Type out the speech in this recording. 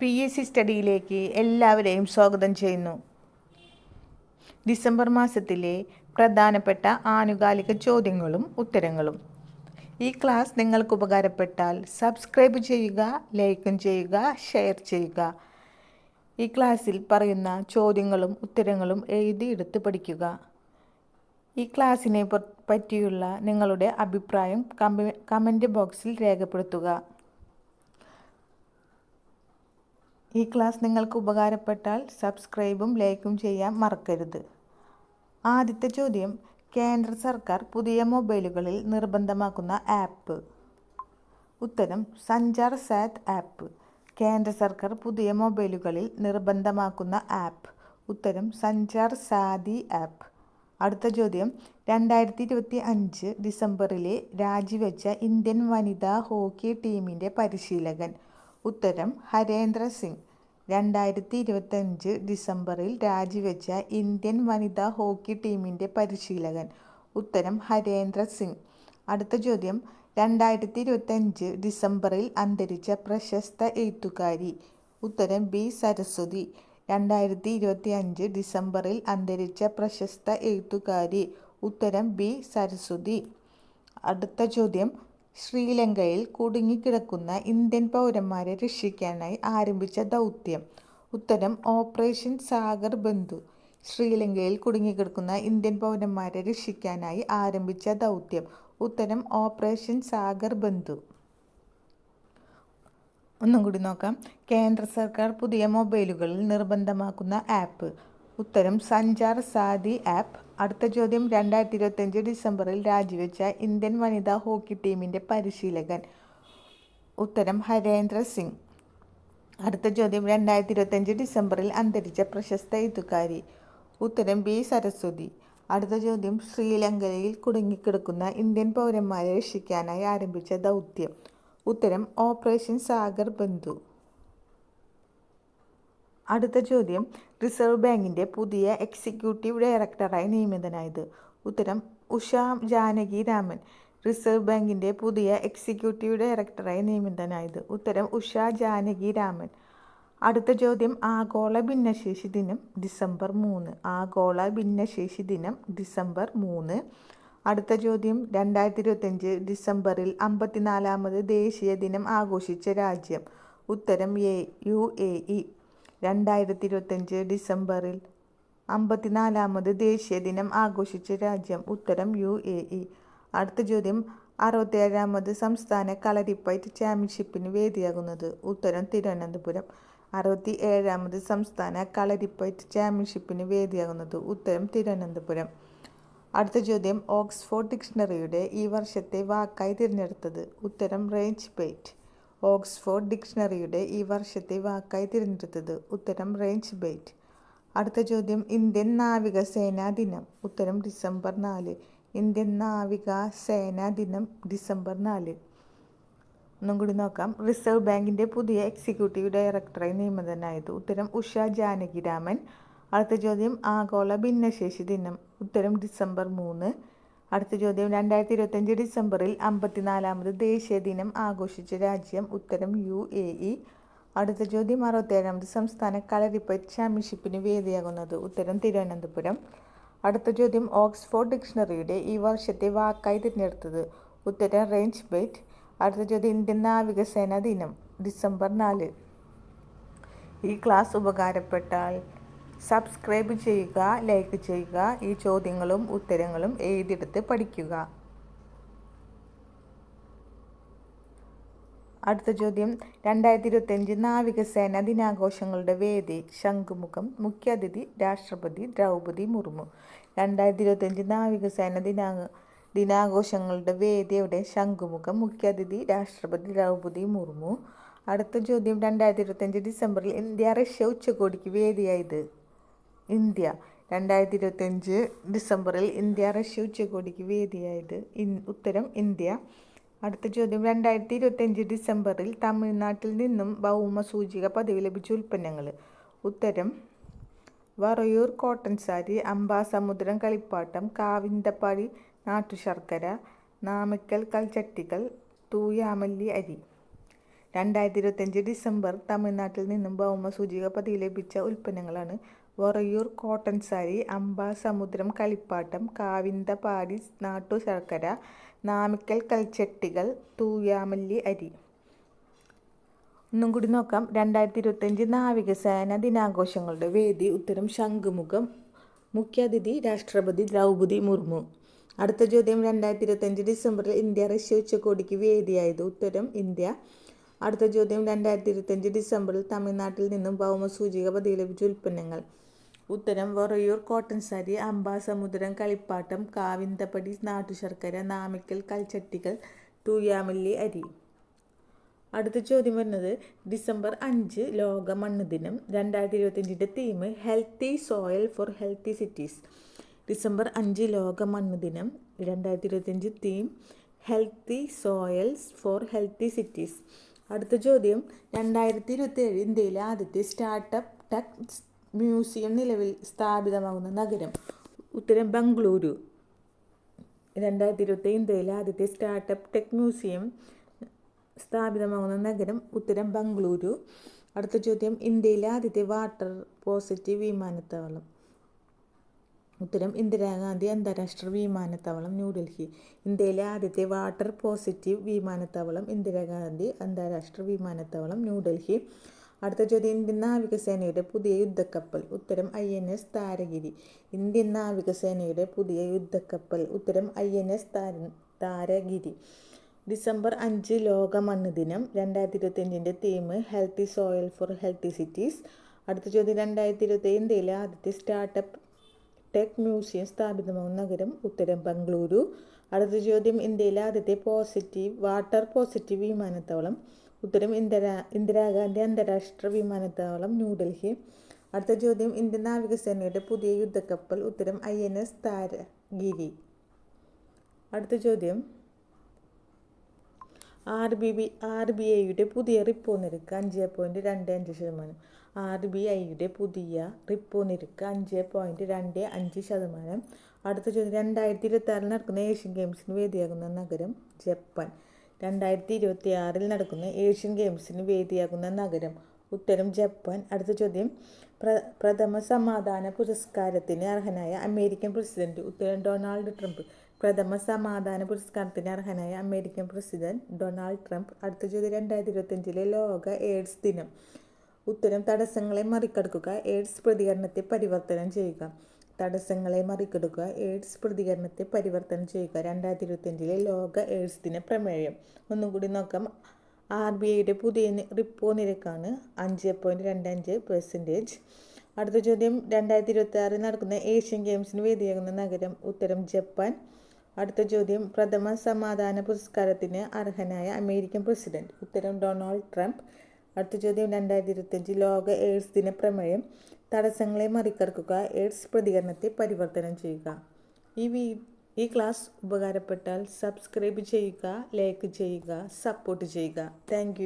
P S C സ്റ്റഡിയിലേക്ക് എല്ലാവരെയും സ്വാഗതം ചെയ്യുന്നു. ഡിസംബർ മാസത്തിലെ പ്രധാനപ്പെട്ട ആനുകാലിക ചോദ്യങ്ങളും ഉത്തരങ്ങളും. ഈ ക്ലാസ് നിങ്ങൾക്ക് ഉപകാരപ്പെട്ടാൽ സബ്സ്ക്രൈബ് ചെയ്യുക ലൈക്കും ചെയ്യുക ഷെയർ ചെയ്യുക. ഈ ക്ലാസ്സിൽ പറയുന്ന ചോദ്യങ്ങളും ഉത്തരങ്ങളും എഴുതിയെടുത്ത് പഠിക്കുക. ഈ ക്ലാസ്സിനെ പറ്റിയുള്ള നിങ്ങളുടെ അഭിപ്രായം കമ- കമന്റ് ബോക്സിൽ രേഖപ്പെടുത്തുക. ഈ ക്ലാസ് നിങ്ങൾക്ക് ഉപകാരപ്പെട്ടാൽ സബ്സ്ക്രൈബും ലൈക്കും ചെയ്യാൻ മറക്കരുത്. ആദ്യത്തെ ചോദ്യം കേന്ദ്ര സർക്കാർ പുതിയ മൊബൈലുകളിൽ നിർബന്ധമാക്കുന്ന ആപ്പ്. ഉത്തരം സഞ്ചാർ സാറ്റ് ആപ്പ്. കേന്ദ്ര സർക്കാർ പുതിയ മൊബൈലുകളിൽ നിർബന്ധമാക്കുന്ന ആപ്പ്. ഉത്തരം സഞ്ചാർ സാദി ആപ്പ്. അടുത്ത ചോദ്യം രണ്ടായിരത്തി ഇരുപത്തി അഞ്ച് ഡിസംബറിലെ രാജിവെച്ച ഇന്ത്യൻ വനിതാ ഹോക്കി ടീമിന്റെ പരിശീലകൻ. ഉത്തരം ഹരേന്ദ്ര സിംഗ്. രണ്ടായിരത്തി ഇരുപത്തഞ്ച് ഡിസംബറിൽ രാജിവെച്ച ഇന്ത്യൻ വനിതാ ഹോക്കി ടീമിന്റെ പരിശീലകൻ ഉത്തരം ഹരേന്ദ്ര സിംഗ്. അടുത്ത ചോദ്യം രണ്ടായിരത്തി ഇരുപത്തഞ്ച് ഡിസംബറിൽ അന്തരിച്ച പ്രശസ്ത എഴുത്തുകാരി. ഉത്തരം ബി സരസ്വതി. രണ്ടായിരത്തി ഇരുപത്തി അഞ്ച് ഡിസംബറിൽ അന്തരിച്ച പ്രശസ്ത എഴുത്തുകാരി. ഉത്തരം ബി സരസ്വതി. അടുത്ത ചോദ്യം ശ്രീലങ്കയിൽ കുടുങ്ങിക്കിടക്കുന്ന ഇന്ത്യൻ പൗരന്മാരെ രക്ഷിക്കാനായി ആരംഭിച്ച ദൗത്യം. ഉത്തരം ഓപ്പറേഷൻ സാഗർ ബന്ധു. ശ്രീലങ്കയിൽ കുടുങ്ങിക്കിടക്കുന്ന ഇന്ത്യൻ പൗരന്മാരെ രക്ഷിക്കാനായി ആരംഭിച്ച ദൗത്യം. ഉത്തരം ഓപ്പറേഷൻ സാഗർ ബന്ധു. ഒന്നും കൂടി നോക്കാം. കേന്ദ്ര സർക്കാർ പുതിയ മൊബൈലുകളിൽ നിർബന്ധമാക്കുന്ന ആപ്പ്. ഉത്തരം സഞ്ചാർ സാദി ആപ്പ്. അടുത്ത ചോദ്യം രണ്ടായിരത്തി ഇരുപത്തഞ്ച് ഡിസംബറിൽ രാജിവെച്ച ഇന്ത്യൻ വനിതാ ഹോക്കി ടീമിന്റെ പരിശീലകൻ. ഉത്തരം ഹരേന്ദ്ര സിംഗ്. അടുത്ത ചോദ്യം രണ്ടായിരത്തി ഇരുപത്തഞ്ച് ഡിസംബറിൽ അന്തരിച്ച പ്രശസ്ത എഴുത്തുകാരി. ഉത്തരം ബി സരസ്വതി. അടുത്ത ചോദ്യം ശ്രീലങ്കയിൽ കുടുങ്ങിക്കിടക്കുന്ന ഇന്ത്യൻ പൗരന്മാരെ രക്ഷിക്കാനായി ആരംഭിച്ച ദൗത്യം. ഉത്തരം ഓപ്പറേഷൻ സാഗർ ബന്ധു. അടുത്ത ചോദ്യം. റിസർവ് ബാങ്കിന്റെ പുതിയ എക്സിക്യൂട്ടീവ് ഡയറക്ടറായി നിയമിതനായത്. ഉത്തരം ഉഷ ജാനകി രാമൻ. റിസർവ് ബാങ്കിന്റെ പുതിയ എക്സിക്യൂട്ടീവ് ഡയറക്ടറായി നിയമിതനായത്. ഉത്തരം ഉഷ ജാനകി രാമൻ. അടുത്ത ചോദ്യം ആഗോള ഭിന്നശേഷി ദിനം ഡിസംബർ മൂന്ന്. ആഗോള ഭിന്നശേഷി ദിനം ഡിസംബർ മൂന്ന്. അടുത്ത ചോദ്യം രണ്ടായിരത്തി ഇരുപത്തഞ്ച് ഡിസംബറിൽ അമ്പത്തിനാലാമത് ദേശീയ ദിനം ആഘോഷിച്ച രാജ്യം. ഉത്തരം എ യു എ ഇ. രണ്ടായിരത്തി ഇരുപത്തഞ്ച് ഡിസംബറിൽ അമ്പത്തിനാലാമത് ദേശീയ ദിനം ആഘോഷിച്ച രാജ്യം ഉത്തരം യു എ ഇ. അടുത്ത ചോദ്യം അറുപത്തേഴാമത് സംസ്ഥാന കളരിപ്പയറ്റ് ചാമ്പ്യൻഷിപ്പിന് വേദിയാകുന്നത് ഉത്തരം തിരുവനന്തപുരം. അറുപത്തി ഏഴാമത് സംസ്ഥാന കളരിപ്പയറ്റ് ചാമ്പ്യൻഷിപ്പിന് വേദിയാകുന്നത് ഉത്തരം തിരുവനന്തപുരം. അടുത്ത ചോദ്യം ഓക്സ്ഫോർഡ് ഡിക്ഷണറിയുടെ ഈ വർഷത്തെ വാക്കായി തിരഞ്ഞെടുത്തത് ഉത്തരം റേഞ്ച് ബെയ്റ്റ് ഓക്സ്ഫോർഡ് ഡിക്ഷണറിയുടെ ഈ വർഷത്തെ വാക്കായി തിരഞ്ഞെടുത്തത് ഉത്തരം റേഞ്ച് ബെയ്റ്റ് അടുത്ത ചോദ്യം ഇന്ത്യൻ നാവിക സേനാ ദിനം. ഉത്തരം ഡിസംബർ നാല്. ഇന്ത്യൻ നാവിക സേനാ ദിനം ഡിസംബർ നാല്. ഒന്നും കൂടി നോക്കാം. റിസർവ് ബാങ്കിന്റെ പുതിയ എക്സിക്യൂട്ടീവ് ഡയറക്ടറായി നിയമിതനായത് ഉത്തരം ഉഷ ജാനകിരാമൻ. അടുത്ത ചോദ്യം ആഗോള ഭിന്നശേഷി ദിനം. ഉത്തരം ഡിസംബർ മൂന്ന്. അടുത്ത ചോദ്യം. രണ്ടായിരത്തി ഇരുപത്തഞ്ച് ഡിസംബറിൽ അമ്പത്തിനാലാമത് ദേശീയ ദിനം ആഘോഷിച്ച രാജ്യം ഉത്തരം യു എ ഇ. അടുത്ത ചോദ്യം. അറുപത്തേഴാമത് സംസ്ഥാന കളരിപ്പയറ്റ് ചാമ്പ്യൻഷിപ്പിന് വേദിയാകുന്നത് ഉത്തരം തിരുവനന്തപുരം. അടുത്ത ചോദ്യം. ഓക്സ്ഫോർഡ് ഡിക്ഷണറിയുടെ ഈ വർഷത്തെ വാക്കായി തിരഞ്ഞെടുത്തത് ഉത്തരം റേഞ്ച് ബൈറ്റ്. അടുത്ത ചോദ്യം. ഇന്ത്യൻ നാവികസേന ദിനം ഡിസംബർ നാല്. ഈ ക്ലാസ് ഉപകാരപ്പെട്ടാൽ സബ്സ്ക്രൈബ് ചെയ്യുക ലൈക്ക് ചെയ്യുക ഈ ചോദ്യങ്ങളും ഉത്തരങ്ങളും എഴുതിയെടുത്ത് പഠിക്കുക. അടുത്ത ചോദ്യം. രണ്ടായിരത്തി ഇരുപത്തഞ്ച് നാവികസേന ദിനാഘോഷങ്ങളുടെ വേദി. ശംഖുമുഖം മുഖ്യാതിഥി രാഷ്ട്രപതി ദ്രൗപദി മുർമു. രണ്ടായിരത്തി ഇരുപത്തഞ്ച് നാവികസേന ദിനാ ദിനാഘോഷങ്ങളുടെ വേദി എവിടെ? ശംഖുമുഖം മുഖ്യാതിഥി രാഷ്ട്രപതി ദ്രൗപദി മുർമു. അടുത്ത ചോദ്യം. രണ്ടായിരത്തി ഇരുപത്തഞ്ച് ഡിസംബറിൽ ഇന്ത്യ റഷ്യ ഉച്ചകോടിക്ക് വേദിയായത് ഇന്ത്യ. രണ്ടായിരത്തി ഇരുപത്തഞ്ച് ഡിസംബറിൽ ഇന്ത്യ റഷ്യ ഉച്ചകോടിക്ക് വേദിയായത് ഇൻ ഉത്തരം ഇന്ത്യ. അടുത്ത ചോദ്യം. രണ്ടായിരത്തി ഇരുപത്തഞ്ച് ഡിസംബറിൽ തമിഴ്നാട്ടിൽ നിന്നും ഭൗമ സൂചിക പദവി ലഭിച്ച ഉൽപ്പന്നങ്ങൾ. ഉത്തരം വറയൂർ കോട്ടൺ സാരി അംബാസമുദ്രം കളിപ്പാട്ടം കാവിന്തപ്പാടി നാട്ടുശർക്കര നാമക്കൽ കൽച്ചട്ടികൾ തൂയാമല്ലി അരി. രണ്ടായിരത്തി ഇരുപത്തഞ്ച് ഡിസംബർ തമിഴ്നാട്ടിൽ നിന്നും ഭൗമസൂചിക പതി ലഭിച്ച ഉൽപ്പന്നങ്ങളാണ്. വറയൂർ കോട്ടൺ സാരി അമ്പ സമുദ്രം കളിപ്പാട്ടം കാവിന്തപാടി നാട്ടു ശർക്കര നാമിക്കൽ കൽച്ചട്ടികൾ തൂയാമല്ലി അരി. ഒന്നും കൂടി നോക്കാം. രണ്ടായിരത്തി ഇരുപത്തഞ്ച് നാവികസേന ദിനാഘോഷങ്ങളുടെ വേദി ഉത്തരം ശംഖുമുഖം. മുഖ്യാതിഥി രാഷ്ട്രപതി ദ്രൗപതി മുർമു. അടുത്ത ചോദ്യം രണ്ടായിരത്തി ഇരുപത്തഞ്ച് ഡിസംബറിൽ ഇന്ത്യ റഷ്യ ഉച്ചകോടിക്ക് വേദിയായത് ഉത്തരം ഇന്ത്യ. അടുത്ത ചോദ്യം. രണ്ടായിരത്തി ഇരുപത്തഞ്ച് ഡിസംബറിൽ തമിഴ്നാട്ടിൽ നിന്നും ഭൗമസൂചിക ലഭിച്ച ഉൽപ്പന്നങ്ങൾ. ഉത്തരം വറയൂർ കോട്ടൺ സാരി അമ്പ സമുദ്രം കളിപ്പാട്ടം കാവിന്തപ്പടി നാട്ടുശർക്കര നാമിക്കൽ കൽച്ചട്ടികൾ തൂയാമല്ലി അരി. അടുത്ത ചോദ്യം വരുന്നത് ഡിസംബർ അഞ്ച് ലോക മണ്ണ് ദിനം. രണ്ടായിരത്തി ഇരുപത്തഞ്ചിന്റെ theme healthy soil for healthy cities December അഞ്ച് ലോക മണ്ണ് ദിനം. രണ്ടായിരത്തി ഇരുപത്തഞ്ച് theme healthy soils for healthy cities അടുത്ത ചോദ്യം. രണ്ടായിരത്തി ഇരുപത്തി ഏഴ് ഇന്ത്യയിലെ ആദ്യത്തെ സ്റ്റാർട്ടപ്പ് ടെക് മ്യൂസിയം നിലവിൽ സ്ഥാപിതമാകുന്ന നഗരം ഉത്തരം ബംഗളൂരു രണ്ടായിരത്തി ഇരുപത്തി ഇന്ത്യയിലെ ആദ്യത്തെ സ്റ്റാർട്ടപ്പ് ടെക് മ്യൂസിയം സ്ഥാപിതമാകുന്ന നഗരം ഉത്തരം ബംഗളൂരു അടുത്ത ചോദ്യം. ഇന്ത്യയിലെ ആദ്യത്തെ വാട്ടർ പോസിറ്റീവ് വിമാനത്താവളം. ഉത്തരം ഇന്ദിരാഗാന്ധി അന്താരാഷ്ട്ര വിമാനത്താവളം ന്യൂഡൽഹി. ഇന്ത്യയിലെ ആദ്യത്തെ വാട്ടർ പോസിറ്റീവ് വിമാനത്താവളം ഇന്ദിരാഗാന്ധി അന്താരാഷ്ട്ര വിമാനത്താവളം ന്യൂഡൽഹി. അടുത്ത ചോദ്യം ഇന്ത്യൻ നാവികസേനയുടെ പുതിയ യുദ്ധക്കപ്പൽ. ഉത്തരം I N S Taragiri. Indian നാവികസേനയുടെ പുതിയ യുദ്ധക്കപ്പൽ. ഉത്തരം ഐ എൻ എസ് താരഗിരി. ഡിസംബർ അഞ്ച് ലോക മണ്ണ് ദിനം. രണ്ടായിരത്തി ഇരുപത്തിയഞ്ചിന്റെ theme healthy soil for healthy cities. അടുത്ത ചോദ്യം രണ്ടായിരത്തി ഇരുപത്തി ഇന്ത്യയിലെ ആദ്യത്തെ സ്റ്റാർട്ടപ്പ് ടെക് മ്യൂസിയം സ്ഥാപിതമാകുന്ന നഗരം ഉത്തരം ബംഗളൂരു. അടുത്ത ചോദ്യം ഇന്ത്യയിലെ ആദ്യത്തെ പോസിറ്റീവ് വാട്ടർ പോസിറ്റീവ് വിമാനത്താവളം. ഉത്തരം ഇന്ദിരാ ഇന്ദിരാഗാന്ധി അന്താരാഷ്ട്ര വിമാനത്താവളം ന്യൂഡൽഹി. അടുത്ത ചോദ്യം ഇന്ത്യൻ നാവികസേനയുടെ പുതിയ യുദ്ധക്കപ്പൽ. ഉത്തരം ഐ എൻ എസ് താരഗിരി. അടുത്ത ചോദ്യം R B B R B ഐയുടെ പുതിയ റിപ്പോ നിരക്ക് അഞ്ച് പോയിന്റ് രണ്ട് അഞ്ച് ശതമാനം. ആർ ബി ഐയുടെ പുതിയ റിപ്പോ നിരക്ക് അഞ്ച് പോയിന്റ് രണ്ട് അഞ്ച് ശതമാനം. അടുത്ത ചോദ്യം രണ്ടായിരത്തി ഇരുപത്തി ആറിൽ നടക്കുന്ന ഏഷ്യൻ ഗെയിംസിന് വേദിയാകുന്ന നഗരം ജപ്പാൻ. രണ്ടായിരത്തി ഇരുപത്തി ആറിൽ നടക്കുന്ന ഏഷ്യൻ ഗെയിംസിന് വേദിയാകുന്ന നഗരം ഉത്തരം ജപ്പാൻ. അടുത്ത ചോദ്യം പ്ര പ്രഥമ സമാധാന പുരസ്കാരത്തിന് അർഹനായ അമേരിക്കൻ പ്രസിഡന്റ് ഉത്തരം ഡൊണാൾഡ് ട്രംപ്. പ്രഥമ സമാധാന പുരസ്കാരത്തിന് അർഹനായ അമേരിക്കൻ പ്രസിഡന്റ് ഡൊണാൾഡ് ട്രംപ് അടുത്ത ചോദ്യം രണ്ടായിരത്തി ഇരുപത്തഞ്ചിലെ ലോക എയ്ഡ്സ് ദിനം. ഉത്തരം തടസ്സങ്ങളെ മറികടക്കുക എയ്ഡ്സ് പ്രതികരണത്തെ പരിവർത്തനം ചെയ്യുക. തടസ്സങ്ങളെ മറികടക്കുക എയ്ഡ്സ് പ്രതികരണത്തെ പരിവർത്തനം ചെയ്യുക. രണ്ടായിരത്തി ഇരുപത്തഞ്ചിലെ ലോക എയ്ഡ്സ് ദിന പ്രമേയം. ഒന്നും കൂടി നോക്കാം. ആർ ബി ഐയുടെ പുതിയ റിപ്പോ നിരക്കാണ് അഞ്ച് പോയിന്റ് രണ്ട് അഞ്ച് പെർസെന്റേജ് അടുത്ത ചോദ്യം രണ്ടായിരത്തി ഇരുപത്തി ആറിൽ നടക്കുന്ന ഏഷ്യൻ ഗെയിംസിന് വേദിയാകുന്ന നഗരം ഉത്തരം ജപ്പാൻ. അടുത്ത ചോദ്യം. പ്രഥമ സമാധാന പുരസ്കാരത്തിന് അർഹനായ അമേരിക്കൻ പ്രസിഡന്റ്. ഉത്തരം ഡൊണാൾഡ് ട്രംപ്. അടുത്ത ചോദ്യം രണ്ടായിരത്തി ഇരുപത്തഞ്ച് ലോക എയ്ഡ്സ് ദിന പ്രമേയം തടസ്സങ്ങളെ മറികടക്കുക എയ്ഡ്സ് പ്രതികരണത്തെ പരിവർത്തനം ചെയ്യുക. ഈ വീ ഈ ക്ലാസ് ഉപകാരപ്പെട്ടാൽ സബ്സ്ക്രൈബ് ചെയ്യുക ലൈക്ക് ചെയ്യുക സപ്പോർട്ട് ചെയ്യുക. താങ്ക്